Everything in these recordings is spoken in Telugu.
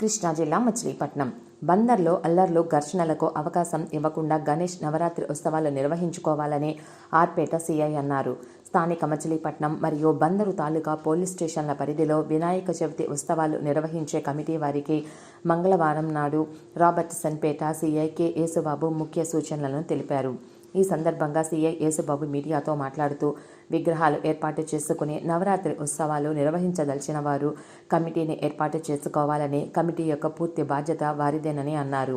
కృష్ణా జిల్లా మచిలీపట్నం. బందర్లో అల్లర్లు ఘర్షణలకు అవకాశం ఇవ్వకుండా గణేష్ నవరాత్రి ఉత్సవాలు నిర్వహించుకోవాలని ఆర్పేట సీఐ అన్నారు. స్థానిక మచిలీపట్నం మరియు బందరు తాలూకా పోలీస్ స్టేషన్ల పరిధిలో వినాయక చవితి ఉత్సవాలు నిర్వహించే కమిటీ వారికి మంగళవారం నాడు రాబర్ట్సన్పేట సీఐ కె. యేసుబాబు ముఖ్య సూచనలను తెలిపారు. ఈ సందర్భంగా సీఐ యేసుబాబు మీడియాతో మాట్లాడుతూ విగ్రహాలు ఏర్పాటు చేసుకుని నవరాత్రి ఉత్సవాలు నిర్వహించదలిచిన వారు కమిటీని ఏర్పాటు చేసుకోవాలని కమిటీ యొక్క పూర్తి బాధ్యత వారిదేనని అన్నారు.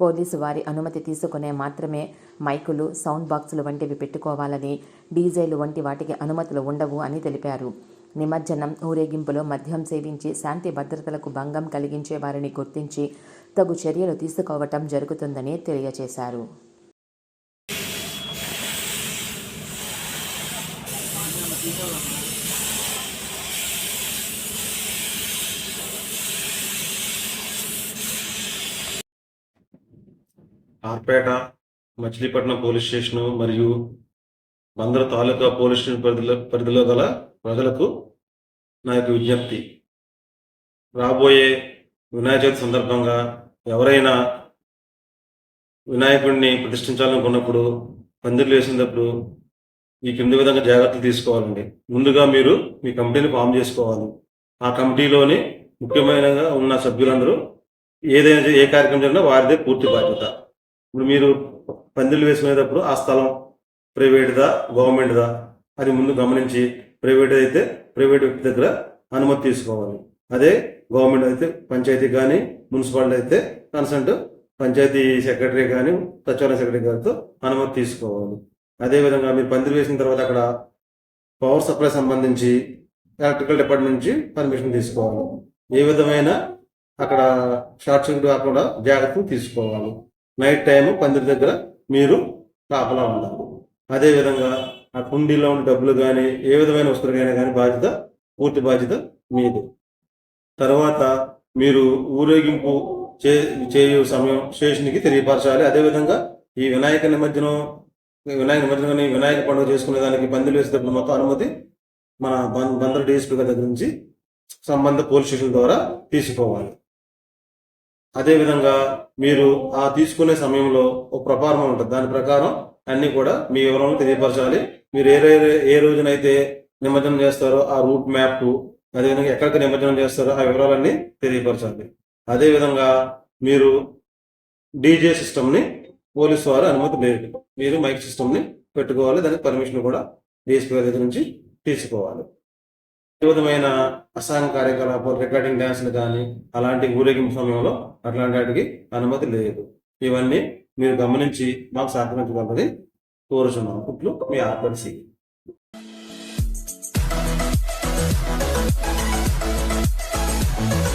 పోలీసు వారి అనుమతి తీసుకునే మాత్రమే మైకులు సౌండ్ బాక్సులు వంటివి పెట్టుకోవాలని డీజేలు వంటి వాటికి అనుమతులు ఉండవు అని తెలిపారు. నిమజ్జనం ఊరేగింపులో మద్యం సేవించి శాంతి భద్రతలకు భంగం కలిగించే వారిని గుర్తించి తగు చర్యలు తీసుకోవటం జరుగుతుందని తెలియజేశారు. ఆర్పేట మచిలీపట్నం పోలీస్ స్టేషన్ మరియు బందరు తాలూకా పోలీస్ స్టేషన్ పరిధిలో పరిధిలో గల ప్రజలకు నా యొక్క విజ్ఞప్తి. రాబోయే వినాయక చవితి సందర్భంగా ఎవరైనా వినాయకుడిని ప్రతిష్ఠించాలనుకున్నప్పుడు పందిర్లు వేసినప్పుడు ఈ కింది విధంగా జాగ్రత్తలు తీసుకోవాలండి. ముందుగా మీరు మీ కమిటీని ఫామ్ చేసుకోవాలి. ఆ కమిటీలోని ముఖ్యమైనగా ఉన్న సభ్యులందరూ ఏదైనా ఏ కార్యక్రమం జరిగినా వారిదే పూర్తి బాధ్యత. ఇప్పుడు మీరు పందిళ్ళు వేసుకునేటప్పుడు ఆ స్థలం ప్రైవేట్దా గవర్నమెంట్దా అది ముందు గమనించి ప్రైవేట్ అయితే ప్రైవేట్ వ్యక్తి దగ్గర అనుమతి తీసుకోవాలి. అదే గవర్నమెంట్ అయితే పంచాయతీ కానీ మున్సిపాలిటీ అయితే కన్సల్ట్ పంచాయతీ సెక్రటరీ కానీ సచివాలయ సెక్రటరీ గారితో అనుమతి తీసుకోవాలి. అదేవిధంగా మీరు పందిరి వేసిన తర్వాత అక్కడ పవర్ సప్లై సంబంధించి ఎలక్ట్రికల్ డిపార్ట్మెంట్ నుంచి పర్మిషన్ తీసుకోవాలి. ఏ విధమైన అక్కడ షార్ట్ సర్క్యూట్ కాకుండా జాగ్రత్తలు తీసుకోవాలి. నైట్ టైం పందిరి దగ్గర మీరు కాపలా ఉండాలి. అదేవిధంగా ఆ కుండీలో ఉన్న డబ్బులు కానీ ఏ విధమైన వస్తువులకైనా కానీ బాధ్యత పూర్తి బాధ్యత మీది. తర్వాత మీరు ఊరేగింపు చే చేయు సమయం స్టేషన్కి తెలియపరచాలి. అదేవిధంగా ఈ వినాయక నిమజ్జనం వినాయక నిమజ్జనం వినాయక పండుగ చేసుకునే దానికి పందిలు వేసేటప్పుడు మొత్తం అనుమతి మన బం- డిఎస్పీ గారి దగ్గర నుంచి సంబంధ పోలీస్ స్టేషన్ ద్వారా తీసుకోవాలి. అదేవిధంగా మీరు ఆ తీసుకునే సమయంలో ఒక ప్రపారం ఉంటుంది. దాని ప్రకారం అన్ని కూడా మీ వివరాలను తెలియపరచాలి. మీరు ఏ ఏ రోజునైతే నిమజ్జనం చేస్తారో ఆ రూట్ మ్యాప్ అదేవిధంగా ఎక్కడికి నిమజ్జనం చేస్తారో ఆ వివరాలన్నీ తెలియపరచాలి. అదేవిధంగా మీరు డీజే సిస్టమ్ని పోలీసు వారు అనుమతి లేదు. మీరు మైక్ సిస్టమ్ని పెట్టుకోవాలి. దానికి పర్మిషన్ కూడా డిఎస్పీ గారి దగ్గర నుంచి తీసుకోవాలి. ఏ విధమైన అసాంఘ కార్యకలాపాలు రికార్డింగ్ డ్యాన్స్లు కానీ అలాంటి ఊరేగింపు సమయంలో అట్లాంటి వాటికి అనుమతి లేదు. ఇవన్నీ మీరు గమనించి మాకు సహకరించగలరని కోరుచున్నాను ఇప్పుడు మీ ఆర్పడిసి Thank